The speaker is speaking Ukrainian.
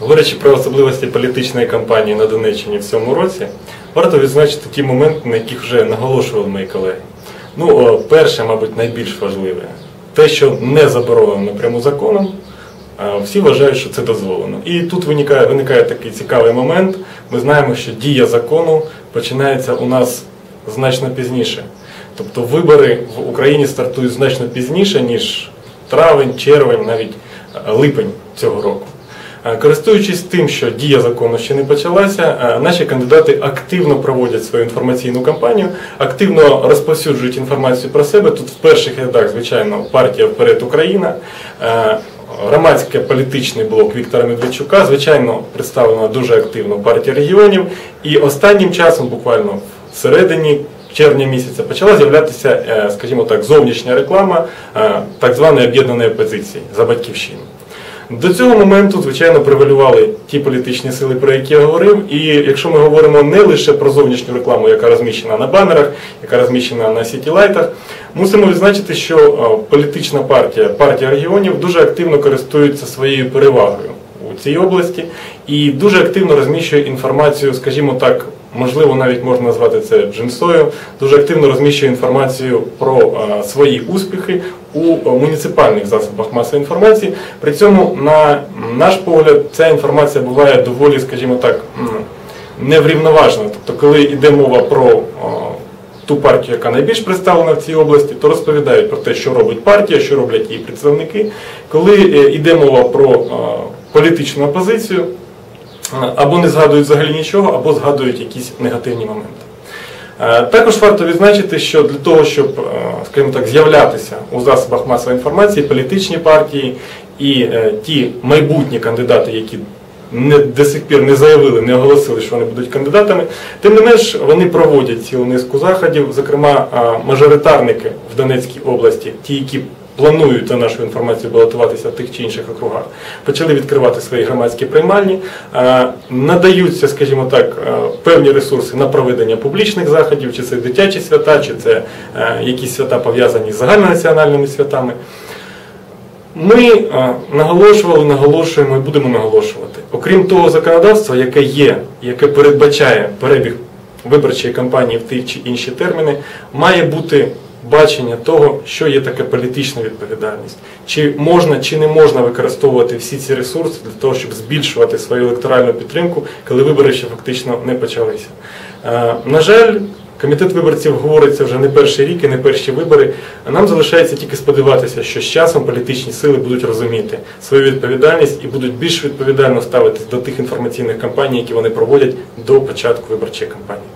Говорячи про особливості політичної кампанії на Донеччині в цьому році, варто відзначити ті моменти, на яких вже наголошували мої колеги. Ну, перше, мабуть, найбільш важливе, те, що не заборонено напряму законом, всі вважають, що це дозволено. І тут виникає, виникає такий цікавий момент. Ми знаємо, що дія закону починається у нас значно пізніше. Тобто вибори в Україні стартують значно пізніше, ніж травень, червень, навіть липень цього року. Е, Користуючись тим, що дія закону ще не почалася, е, наші кандидати активно проводять свою інформаційну кампанію, активно розповсюджують інформацію про себе. Тут в перших рядах, звичайно, партія Вперед Україна, е, громадський політичний блок Віктора Медведчука, звичайно, представлена дуже активно партія регіонів. І останнім часом, буквально в середині червня місяця, почала з'являтися, е, скажімо так, зовнішня реклама е, так званої об'єднаної опозиції за батьківщину. До цього моменту, звичайно, превалювали ті політичні сили, про які я говорив. І якщо ми говоримо не лише про зовнішню рекламу, яка розміщена на банерах, яка розміщена на сітілайтах, мусимо відзначити, що е, політична партія, партія регіонів дуже активно користується своєю перевагою цій області і дуже активно розміщує інформацію, скажімо так, можливо, навіть можна назвати це джинсою, дуже активно розміщує інформацію про е, свої успіхи у е, муніципальних засобах масової інформації. При цьому, на наш погляд, ця інформація буває доволі, скажімо так, м, неврівноважена. Тобто, коли йде мова про е, ту партію, яка найбільш представлена в цій області, то розповідають про те, що робить партія, що роблять її представники. Коли йде мова про політичну опозицію, е, або не згадують взагалі нічого, або згадують якісь негативні моменти. Е, Також варто відзначити, що для того, щоб, е, скажімо так, з'являтися у засобах масової інформації, політичні партії і ті майбутні кандидати, які не, до сих пір не заявили, не оголосили, що вони будуть кандидатами, тим не менш вони проводять цілу низку заходів, зокрема мажоритарники в Донецькій області, ті, які планують за нашу інформацію балотуватися в тих чи інших округах, почали відкривати свої громадські приймальні, е, надаються, скажімо так, е, певні ресурси на проведення публічних заходів, чи це дитячі свята, чи це е, якісь свята пов'язані з загальнонаціональними святами. Ми наголошували, наголошуємо і будемо наголошувати. Окрім того законодавства, яке є, яке передбачає перебіг виборчої кампанії в ті чи інші терміни, має бути бачення того, що є таке політична відповідальність, чи можна чи не можна використовувати всі ці ресурси для того, щоб збільшувати свою електоральну підтримку, коли вибори ще фактично не почалися. Е, На жаль, Комітет виборців говориться вже не перший рік і не перші вибори. А нам залишається тільки сподіватися, що з часом політичні сили будуть розуміти свою відповідальність і будуть більш відповідально ставитись до тих інформаційних кампаній, які вони проводять до початку виборчої кампанії.